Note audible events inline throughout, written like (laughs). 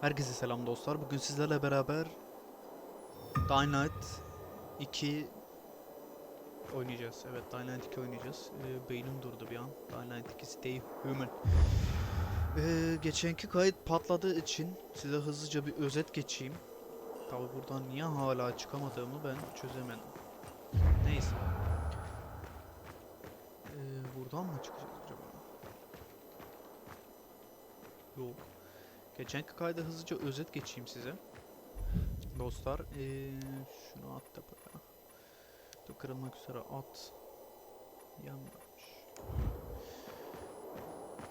Herkese selam dostlar. Bugün sizlerle beraber Light 2 oynayacağız. Evet Light 2 oynayacağız. Ee, beynim durdu bir an. Light 2 Stay Human. Ee, geçenki kayıt patladığı için size hızlıca bir özet geçeyim. Tabi buradan niye hala çıkamadığımı ben çözemedim. Neyse. Ee, buradan mı çıkacağız acaba? Yok. Geçenki kayda hızlıca özet geçeyim size. Dostlar, eee şunu at da buraya. Dur kırılmak üzere at. Yanmamış.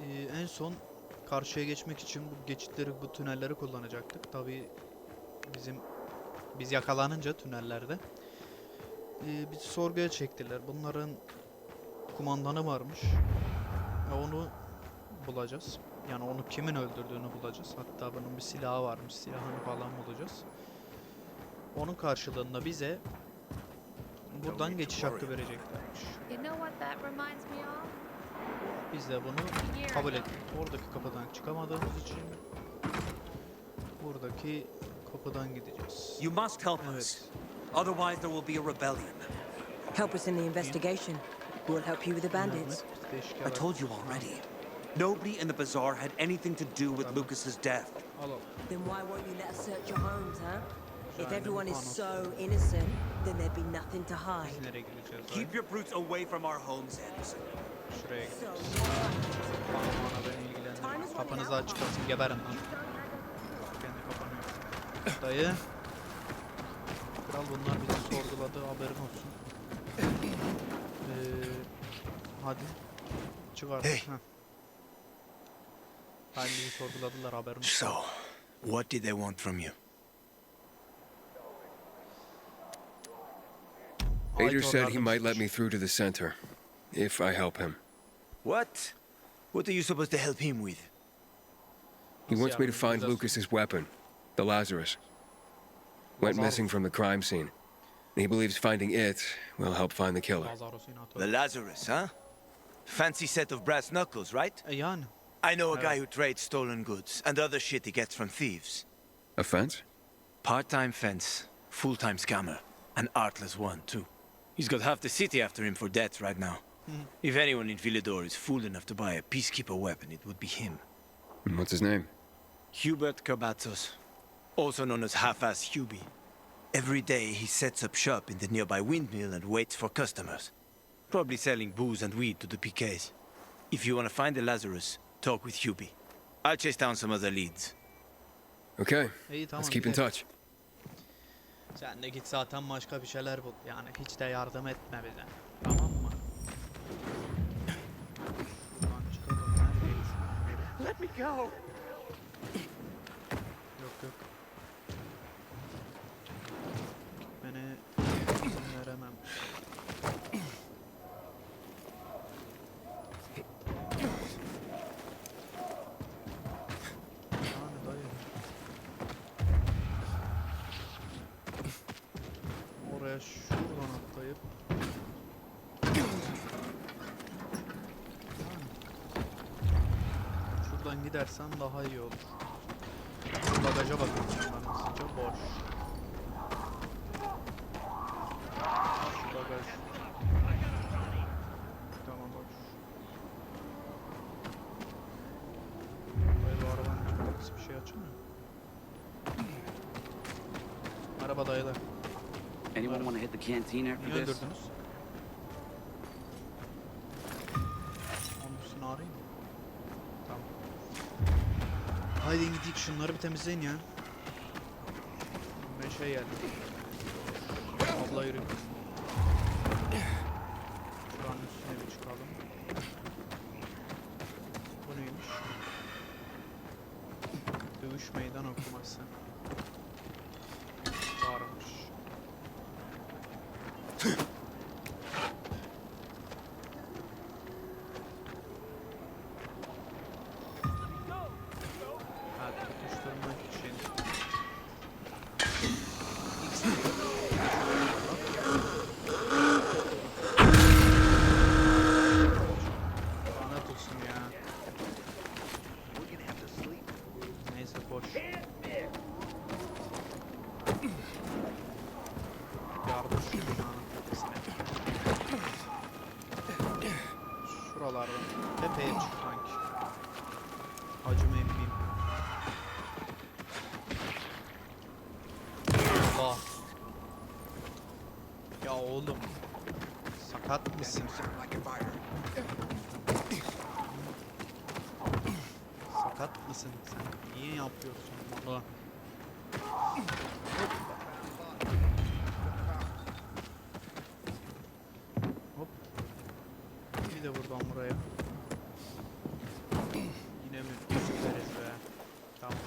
Eee, en son karşıya geçmek için bu geçitleri, bu tünelleri kullanacaktık. Tabi bizim biz yakalanınca tünellerde eee bizi sorguya çektiler. Bunların kumandanı varmış. Ve onu bulacağız. Yani onu kimin öldürdüğünü bulacağız. Hatta bunun bir silahı varmış. Silahını falan bulacağız. Onun karşılığında bize buradan geçiş hakkı vereceklermiş. Biz de bunu kabul ettik. Oradaki kapıdan çıkamadığımız için buradaki kapıdan gideceğiz. You must help us. Otherwise, there will be a rebellion. Help us in the investigation. We'll help you with the bandits. I told you already. Nobody in the bazaar had anything to do with Lucas's death. Then why won't you let us search your homes, huh? If everyone is so innocent, then there'd be nothing to hide. Keep your brutes away from our homes, Anderson. ay? Şuraya why? Bana beni. Kafanızı kalsın geberin lan. Kendi kafanı yok. Dayı. Kral bunlar bizi sorguladı haberin olsun. Ee, hadi. Çık artık. Hey. heh. Hayır sorguladılar haberin. So, what did they want from you? Ait Ader said he might let me through to the center, if I help him. What? What are you supposed to help him with? He wants me to find? Lucas's weapon, the Lazarus. Went missing from the crime scene. He believes finding it will help find the killer. The Lazarus, huh? Fancy set of brass knuckles, right? Yani. I know a uh, guy who trades stolen goods and other shit he gets from thieves. A fence? Part-time fence, full-time scammer, an artless one too. He's got half the city after him for debt right now. Hmm. If anyone in Villador is fool enough to buy a peacekeeper weapon, it would be him. And what's his name? Hubert Carbatzos, also known as Half-Ass Hubie. Every day he sets up shop in the nearby windmill and waits for customers. Probably selling booze and weed to the PKs. If you want to find the Lazarus, talk with Hubie. I'll chase down some other leads. Okay, İyi tamam. let's keep in gidelim. touch. Sen de git zaten başka bir şeyler bul. Yani hiç de yardım etme bize. Tamam mı? Şuradan çıkalım. Neredeyiz? Let me go. Yok yok. Beni izin veremem. Yani dayı. Şuradan atlayıp Şuradan gidersen daha iyi olur. Şu Bagaja bakın ben boş. Şu bagaj. Tamam boş. Dayı bu arabanın arkası bir şey açılmıyor. Araba dayıda. Anyone want to hit the canteen after Niye this? öldürdünüz? Onun üstünü arayayım mı? Tamam. Haydi gidip şunları bir temizleyin ya. Ben şey geldim. Abla yürü. Şuranın üstüne bir çıkalım. Bu neymiş? Dövüş meydan okuması. Sakat mısın? Sakat mısın sen? Niye yapıyorsun bunu? Hop. Bir de buradan buraya. Yine mi süperiz be? Tamam.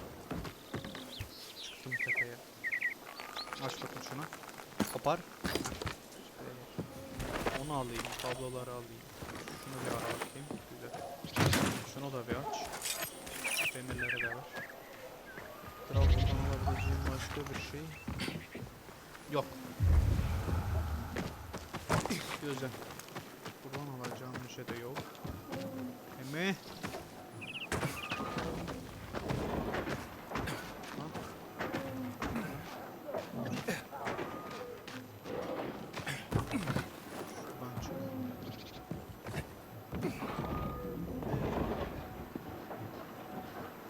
Çıktım tepeye. Aç bakın şunu. Kopar. Şöyle. Onu alayım. Kabloları alayım. Şunu bir ara bakayım. Güzel. Şunu da bir aç. Demirleri de var. Trabzon'dan alabileceğim başka bir şey yok. Güzel. Buradan alacağım bir şey de yok. Emi.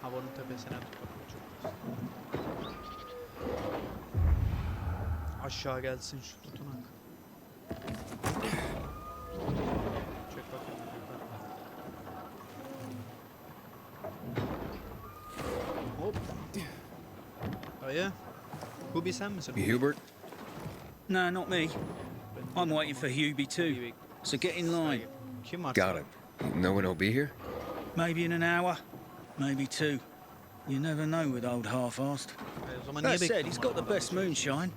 Havanın tepesine tut bakalım çok güzel. Aşağı gelsin şu Bu bir sen? Hubert? No, not me. I'm waiting for ama. Hubie too. So get in line. Dayı. Got it. You know when he'll be here? Maybe in an hour, maybe two. You never know with old half-assed. O That said, he's got the best moonshine.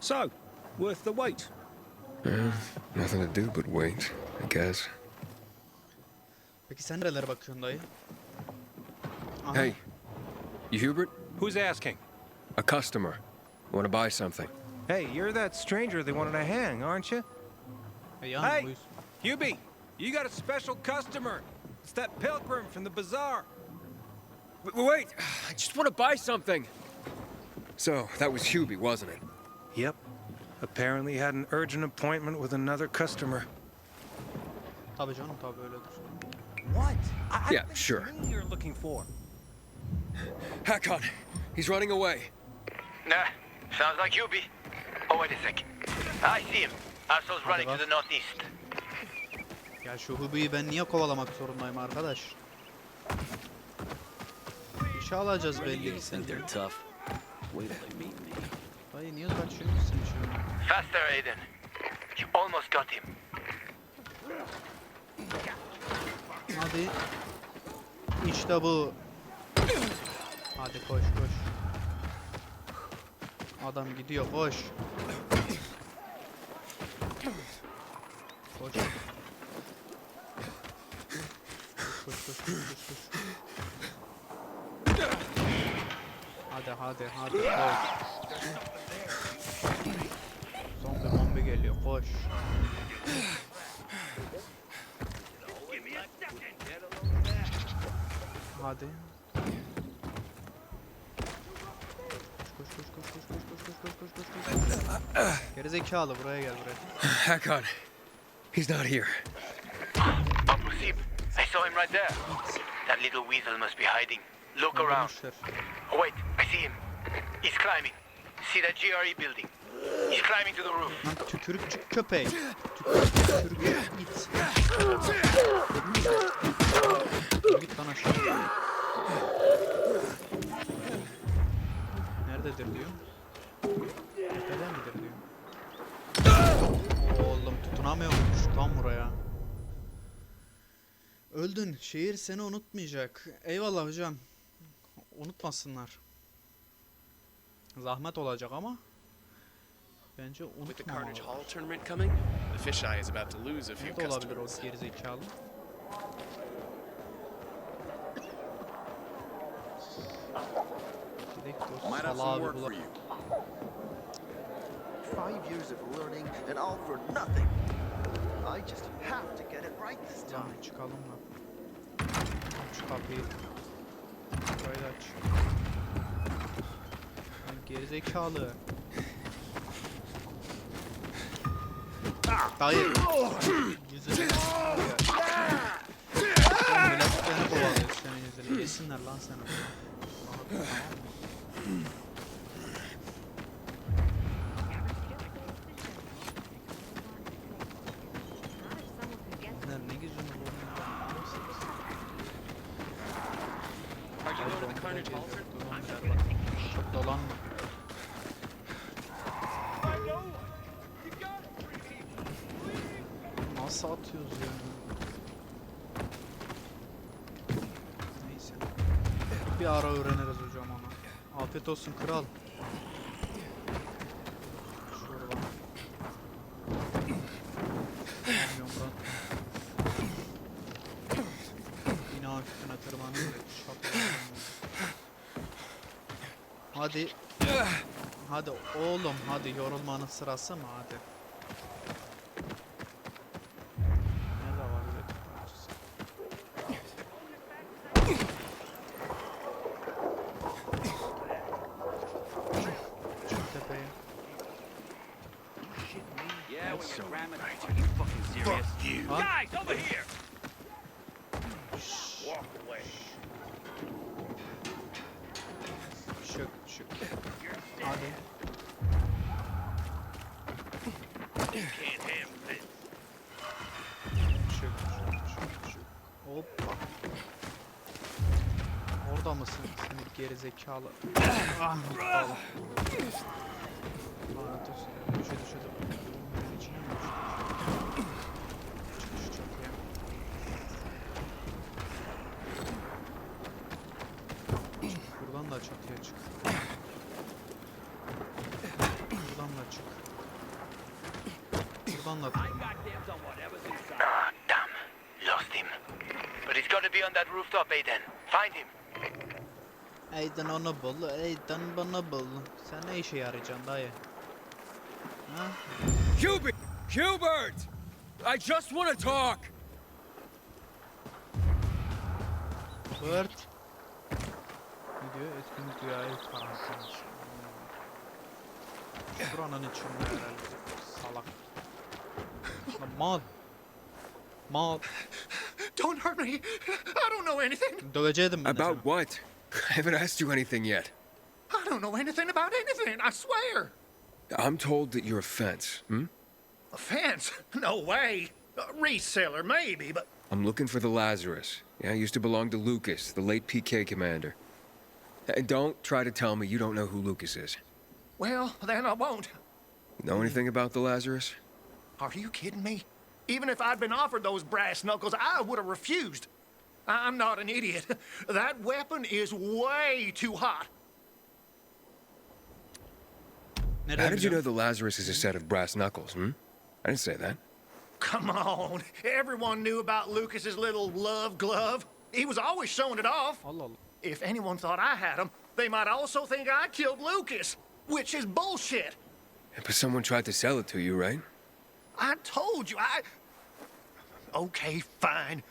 So, worth the wait. Eh, nothing to do but wait, I guess. Peki sen nerelere bakıyorsun dayı? Aha. Hey, you Hubert? Who's asking? A customer. Want to buy something? Hey, you're that stranger they wanted to hang, aren't you? Yani Hey! buyur. Hubie, you got a special customer. It's that pilgrim from the bazaar. W- wait! I just want to buy something! So, that was Hubie, wasn't it? Yep. Apparently had an urgent appointment with another customer. Tabii canım tabii öyledir. What? I, Yeah, sure. you're looking for. Hakon! He's running away. Nah, sounds like Hubie. Oh, wait a sec. I see him. Arso's running to the northeast. Ya şu Hubi'yi ben niye kovalamak zorundayım arkadaş? İşe alacağız belli ki seni. Dayı niye kaçıyorsun sen şimdi? Faster, Aiden. You almost got him. Hadi. İşte bu. Hadi koş koş. Adam gidiyor koş. Koş. Koş koş koş koş koş. Hadi hadi hadi koş. Zombi mombi geliyor koş. Hadi. koş koş koş koş. Gerizekalı buraya gel buraya. Hakon. He's not here. Up Musib. I saw him right there. That little weasel must be hiding. Look around. Öldürmüşler. Oh, wait, I see him. He's climbing. See that GRE building? He's climbing to the roof. Lan tükürük çık köpeği. Tükürük tükürük git. Dedim ya. Git lan aşağı. Nerededir diyor. Neden. Oğlum tutunamıyormuş tam buraya. Öldün. Şehir seni unutmayacak. Eyvallah hocam. Unutmasınlar. Zahmet olacak ama bence unutmamalı. Evet olabilir o gerizekalı. Might have some work for you. Five years of learning and all for nothing. I just have to get it right this time. Lan çıkalım lan. Aç kapıyı. Da aç. Lan gerizekalı. Dayı. Yüzüne. (laughs) Oğlum millet beni kovalıyor senin yüzüne. Yesinler lan seni. Bir ara öğreniriz hocam onu. Afiyet olsun kral. Yine hafifine tırmanıyor. Hadi. Hadi oğlum hadi yorulmanın sırası mı hadi. Orada mısın seni geri zekalı? Ah, aptal. Lanet olsun. Düşe düşe de. Buradan da çatıya çık. Buradan da çık. Buradan da. Ah. Lost him. But he's got to be on that rooftop, Aiden. Find him. Eyden onu bul, Eyden bana bul. Sen ne işe yarayacaksın dayı? Ha? Hubert! Hubert! I just want to talk! Bert. Ne diyor? Etkinlik rüyayı karantinası. Hmm. Şuranın içinde herhalde. Salak. Lan mal. Mal. Don't hurt me. I don't know anything. Döveceydim ben About what? I haven't asked you anything yet. I don't know anything about anything. I swear. I'm told that you're a fence, hmm? A fence? (laughs) No way. A reseller, maybe, but I'm looking for the Lazarus. Yeah, used to belong to Lucas, the late PK commander. And don't try to tell me you don't know who Lucas is. well, then I won't. Know anything about the Lazarus? Are you kidding me? Even if I'd been offered those brass knuckles, I would have refused. I'm not an idiot. That weapon is way too hot. How did you know the Lazarus is a set of brass knuckles, hmm? I didn't say that. Come on. Everyone knew about Lucas's little love glove. He was always showing it off. Allah Allah. If anyone thought I had him, they might also think I killed Lucas, which is bullshit. But someone tried to sell it to you, right? I told you, I. Okay, fine.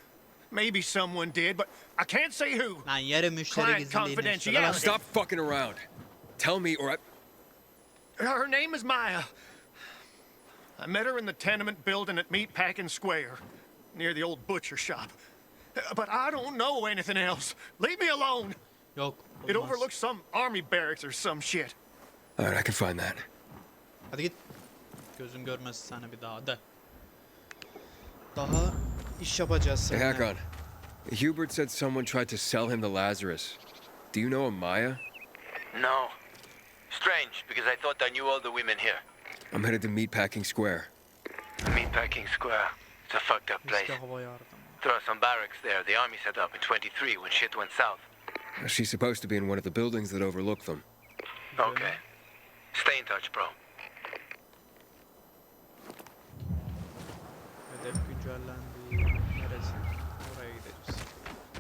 Maybe someone did, but I can't say who. Lan yerim müşteri Client gizliliğini. confidentiality. Söyle lan. Stop fucking around. Tell me, or I. Her name is Maya. I met her in the tenement building at Meatpacking Square, near the old butcher shop. But I don't know anything else. Leave me alone. Yok. It olmaz. overlooks some army barracks or some shit. All right, I can find that. Hadi git. Gözüm görmesin seni bir daha de. Daha iş yapacağız Hey, seninle. Hakon. Hubert said someone tried to sell him the Lazarus. Do you know a Maya? No. Strange, because I thought I knew all the women here. I'm headed to Meatpacking Square. Meatpacking Square. It's a fucked up place. Eski hava yardımı. There are some barracks there the army set up in 23 when shit went south. She's supposed to be in one of the buildings that overlook them. Okay. Stay in touch, bro.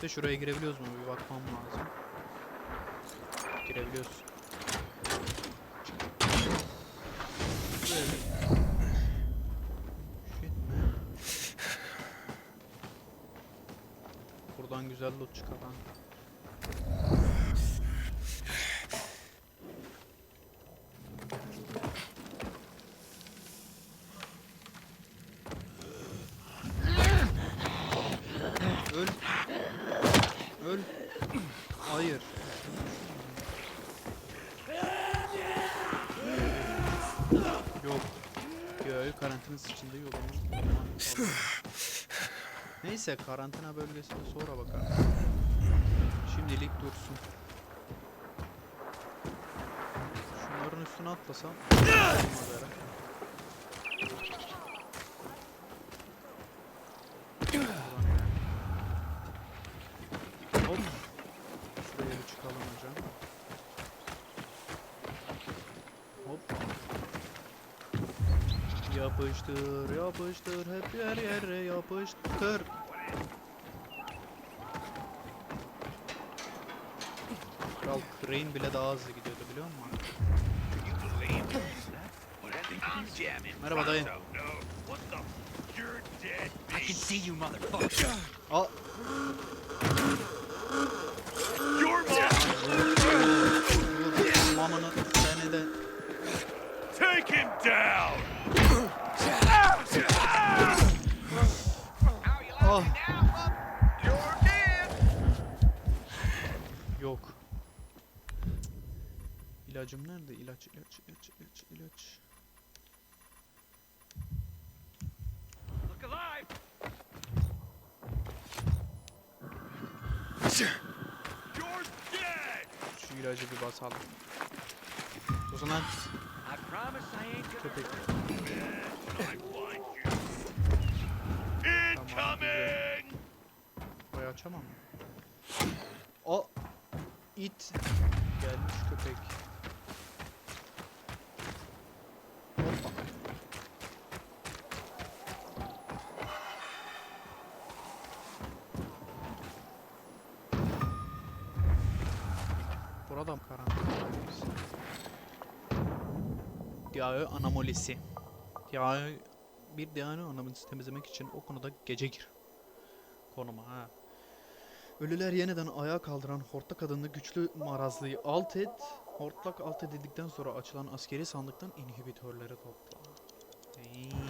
De şuraya girebiliyoruz mu? Bir bakmam lazım. Girebiliyoruz. Buradan güzel loot çıkar lan. Öl. Hayır. Yok. Yok karantinanın içinde yok. Neyse karantina bölgesine sonra bakarız. Şimdilik dursun. Şunların üstüne atlasam. Yapıştır, yapıştır, hep yer yere yapıştır. Kral Crane bile daha hızlı gidiyordu biliyor musun? Merhaba dayı. I can see you, motherfucker. Al. Vur mamını seni de. Take him down! Ah. Yok. İlacım nerede? İlaç, ilaç, ilaç, ilaç, ilaç. Şu ilacı bir basalım. Susun lan. Köpek. Güzel. Burayı açamam? O it gelmiş köpek. Hoppa. Burada mı karanlık? Diyağı anomolisi. Diyağı bir diyağı anomolisi temizlemek için o konuda gece gir. Konuma ha. Ölüler yeniden ayağa kaldıran hortlak adında güçlü marazlıyı alt et. Hortlak alt edildikten sonra açılan askeri sandıktan inhibitörleri topla. İyi.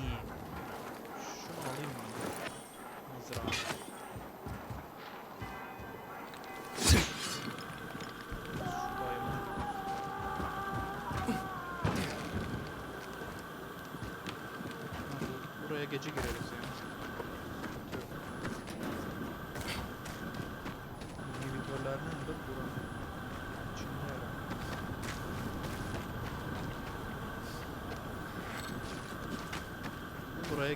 İnhibitörler nerede? Buranın içinde herhalde. Buraya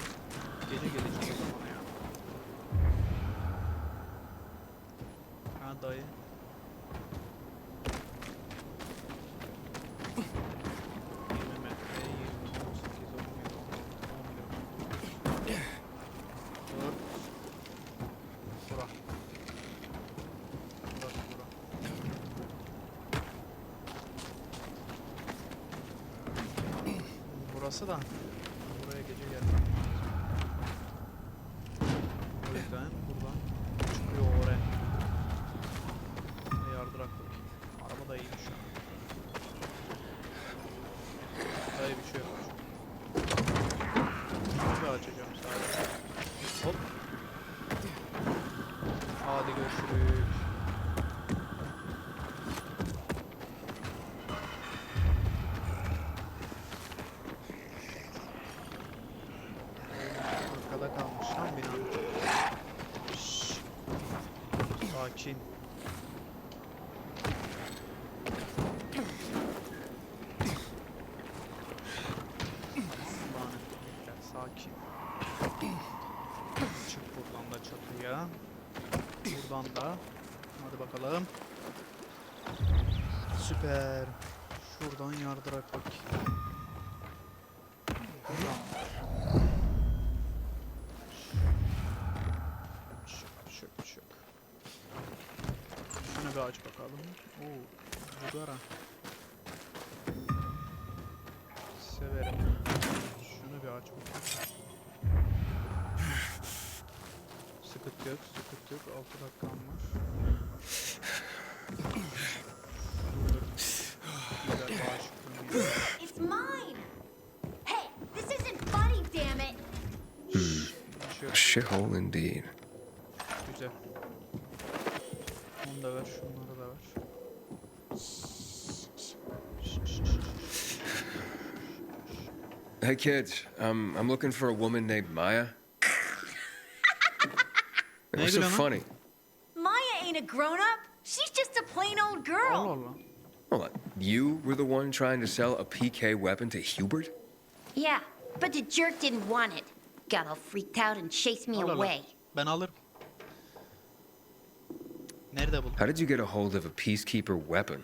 gece geleceğiz o zaman ya. Ha dayı. Yirmi metre, yirmi, on sekiz, on yedi, on altı, on bir, Dört. Bura. Burası bura. Burası da buraya gece gelmem. O yüzden buradan çıkıyor oraya. Ve yardırak. Araba da iyiymiş şu an. Dayı bir şey yok. Şunu bir açacağım sadece. Hop. Hadi görüşürüz. Arkada kalmış lan binanın. Şşş. Sakin. Tamam, lanetlikler, sakin. Çık buradan da çatıya. Buradan da. Hadi bakalım. Süper. Şuradan yardırak bak. Şık şık şık. Şunu bir aç bakalım. Oo, Bugara. Severim. Şunu bir aç bakalım. Sıkıntı yok, sıkıntı yok. 6 dakikam var. It's mine! Hey, this isn't funny, damn it! Yok. Shithole indeed. Güzel. Onu da ver, şunları da ver. Hey kids, um, I'm looking for a woman named Maya. What's so gülüyorsun funny? Maya ain't a grown up. She's just a plain old girl. Oh, Allah Allah. Hold on. You were the one trying to sell a PK weapon to Hubert? Yeah, but the jerk didn't want it. Got all freaked out and chased me away. Ben alırım. Nerede buldun? How did you get a hold of a peacekeeper weapon?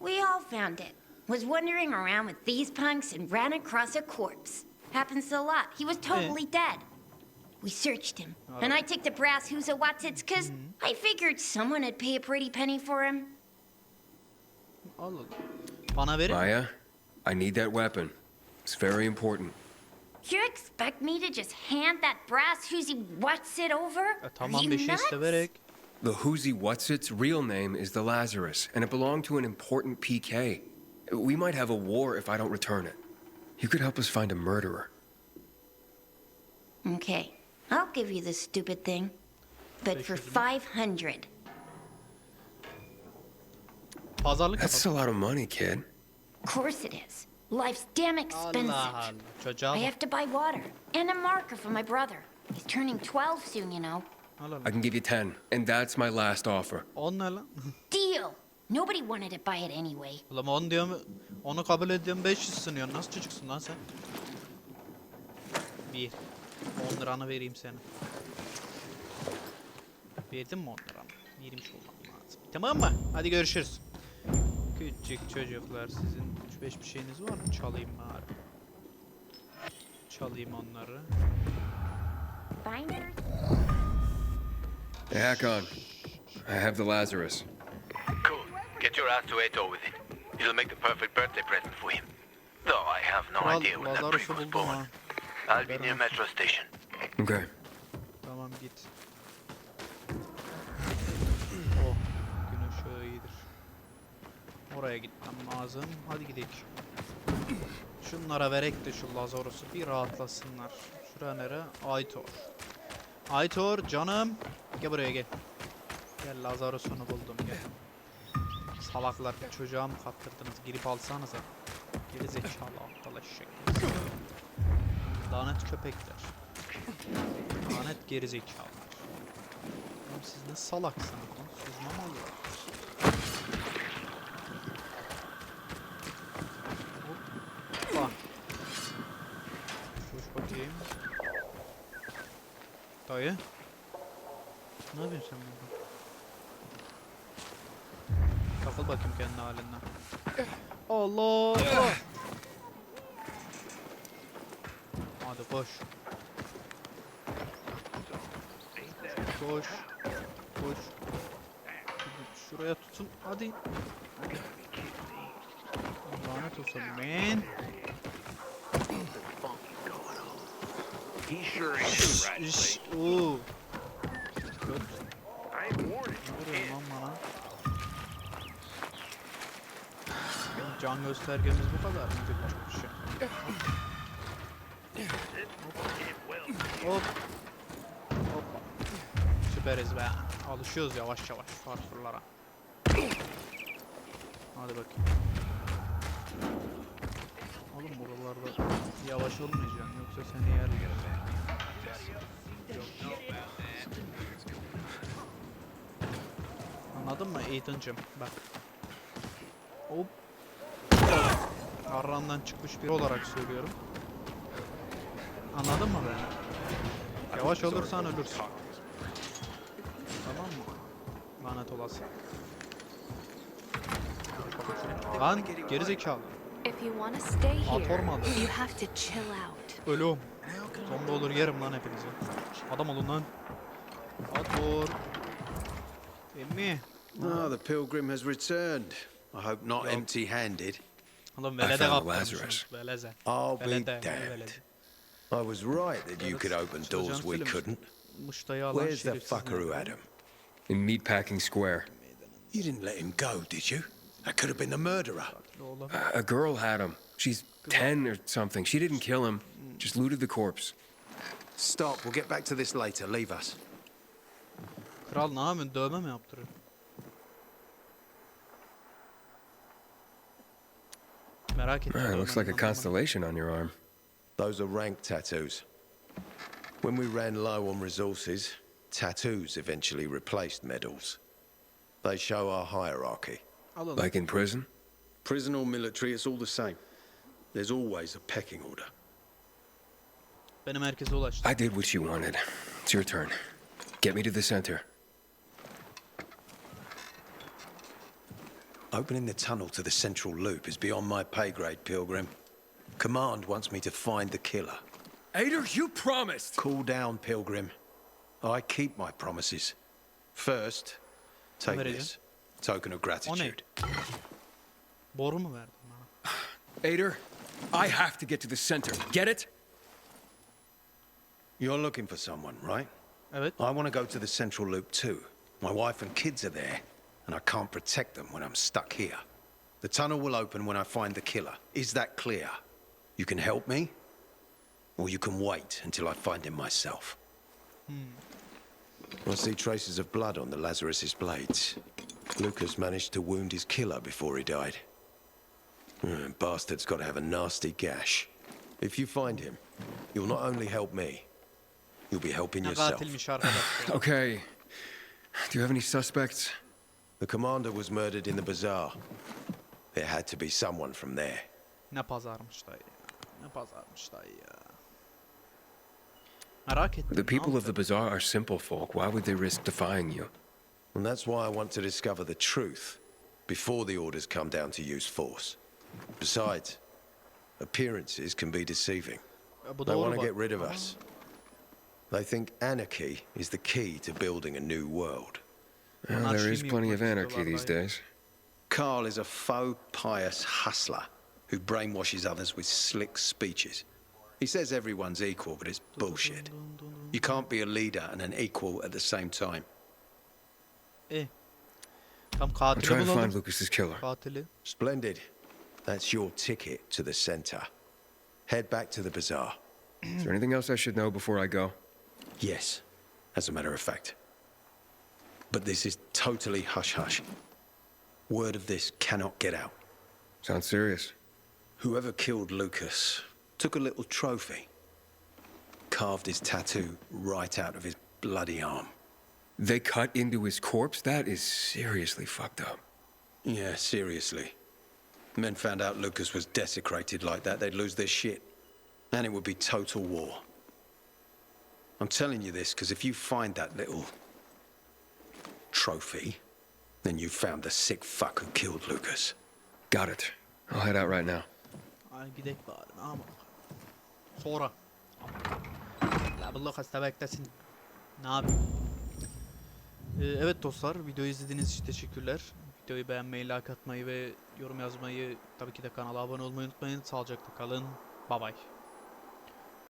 We all found it. Was wandering around with these punks and ran across a corpse. Happens a lot. He was eh. totally dead. We searched him. And I took the brass who's a Watsits because I figured someone would pay a pretty penny for him. Al al. Bana verin. Maya, I need that weapon. It's very important. You expect me to just hand that brass who's he what's it over? E, Are you nuts? iste. The Whoozy Whatsit's real name is the Lazarus, and it belonged to an important PK. We might have a war if I don't return it. You could help us find a murderer. Okay, I'll give you this stupid thing. But for 500. Pazarlık That's a lot of money, kid. Of course it is. Life's damn expensive. Allah Allah. I have to buy water and a marker for my brother. He's turning 12 soon, you know. Al al. I can give you 10, and that's my last offer. On ne lan? (laughs) Deal! Nobody wanted to buy it anyway. Ulan on diyorum, onu kabul ediyorum 500 sunuyor. Nasıl çocuksun lan sen? Bir. 10 liranı vereyim sana. Verdin mi 10 liranı? Vermiş olmam lazım. Tamam mı? Hadi görüşürüz. Küçük çocuklar sizin 3-5 bir şeyiniz var mı? Çalayım bari. Çalayım onları. Hey, Hakon, I have the Lazarus. Cool. Get your ass to Eto with it. It'll make the perfect birthday present for him. Though I have no Kral idea when that Lazarus'u buldum born. I'll be near metro station. Okay. Tamam git. Oh, gün ışığı iyidir. Oraya gitmem lazım. Hadi gidelim. Şunlara verek de şu Lazarus'u bir rahatlasınlar. Şura nere? Aytor. Aytor canım. Gel buraya gel. Gel Lazarus'unu buldum gel. Salaklar çocuğa mı kaptırdınız? Girip alsanıza. Geri zekalı aptal eşek. Lanet köpekler. Lanet gerizekalılar. Oğlum siz ne salaksınız lan? Süzme mi alıyorlar? Hoppa. Koş bakayım. Dayı. Ne yapıyorsun sen burada? Takıl bakayım kendi halinden. Allah! Hadi koş. Koş. Koş. Şuraya tutun. Hadi. Lanet olsun man. He sure ain't the right place. Oo. Göt. I Ne vuruyorsun lan bana? Can göstergemiz bu kadar mı? Çok bir şey. Hop. Hoppa. Süperiz be. Alışıyoruz yavaş yavaş parkurlara. Hadi bakayım. Oğlum buralarda yavaş olmayacaksın yoksa seni yer yer. Anladın mı Ethan'cım? Bak. Hop. Arrandan çıkmış biri olarak söylüyorum. Anladın mı beni? Yavaş olursan ölürsün. Tamam mı? Lanet olası. Lan gerizekalı. If you want to stay At here, ormanda. you have to chill out. Ölüm. Zombi olur yerim lan hepinizi. Adam olun lan. Ator. Emmi. Ah, the pilgrim has returned. I hope not empty-handed. Oğlum I velede found. Lazarus. Veleze. I'll be Velede. ne damned. velede. I was right that you could open doors we couldn't. Where's the fucker who had him? In Meatpacking Square. You didn't let him go, did you? That could have been the murderer. Oğlum. A a girl had him. She's 10 or something. She didn't kill him, just looted the corpse. Stop. We'll get back to this later. Leave us. Kral ne yapıyorsun? Dövme mi yaptırıyor? Merak ettim. Ah, it looks like a constellation on your arm. Those are rank tattoos. When we ran low on resources, tattoos eventually replaced medals. They show our hierarchy. Al al. Like in prison? Prison or military, it's all the same. There's always a pecking order. Beni merkeze ulaştı. I did what you wanted. It's your turn. Get me to the center. Opening the tunnel to the central loop is beyond my pay grade, Pilgrim. Command wants me to find the killer. Ader, you promised! Cool down, Pilgrim. I keep my promises. First, take this. Token of gratitude. Boru mu verdin bana? Ader, I have to get to the center. Get it? You're looking for someone, right? Evet. I want to go to the central loop too. My wife and kids are there, and I can't protect them when I'm stuck here. The tunnel will open when I find the killer. Is that clear? You can help me, or you can wait until I find him myself. I see traces of blood on the Lazarus's blades. Lucas managed to wound his killer before he died. Hmm, bastard's got to have a nasty gash. If you find him, you'll not only help me, you'll be helping yourself. katilmiş arkadaş ya. Okay. Do you have any suspects? The commander was murdered in the bazaar. There had to be someone from there. Ne pazarmış dayı ya. Ne pazarmış dayı ya. Merak ettim. The people of the bazaar are simple folk. Why would they risk defying you? And that's why I want to discover the truth before the orders come down to use force. Besides, appearances can be deceiving. They want to get rid of us. They think anarchy is the key to building a new world. Well, there is plenty of anarchy these days. Carl is a faux pious hustler who brainwashes others with slick speeches. He says everyone's equal, but it's bullshit. You can't be a leader and an equal at the same time. İyi. Tam I'm katili trying to find bulalım. Lucas's killer. Katili. Splendid. That's your ticket to the center. Head back to the bazaar. (clears throat) Is there anything else I should know before I go? Yes, as a matter of fact. But this is totally hush hush. Word of this cannot get out. Sounds serious. Whoever killed Lucas took a little trophy, carved his tattoo right out of his bloody arm. They cut into his corpse? That is seriously fucked up. Yeah, seriously. Men found out Lucas was desecrated like that, they'd lose their shit. And it would be total war. I'm telling you this because if you find that little trophy, then you found the sick fuck who killed Lucas. Got it. I'll head out right now. Ay gidek bari ne yapalım. Sonra. La bu hasta beklesin. Ne yapayım? Ee, evet dostlar videoyu izlediğiniz için teşekkürler. Videoyu beğenmeyi, like atmayı ve yorum yazmayı tabii ki de kanala abone olmayı unutmayın. Sağlıcakla kalın. Bay bay.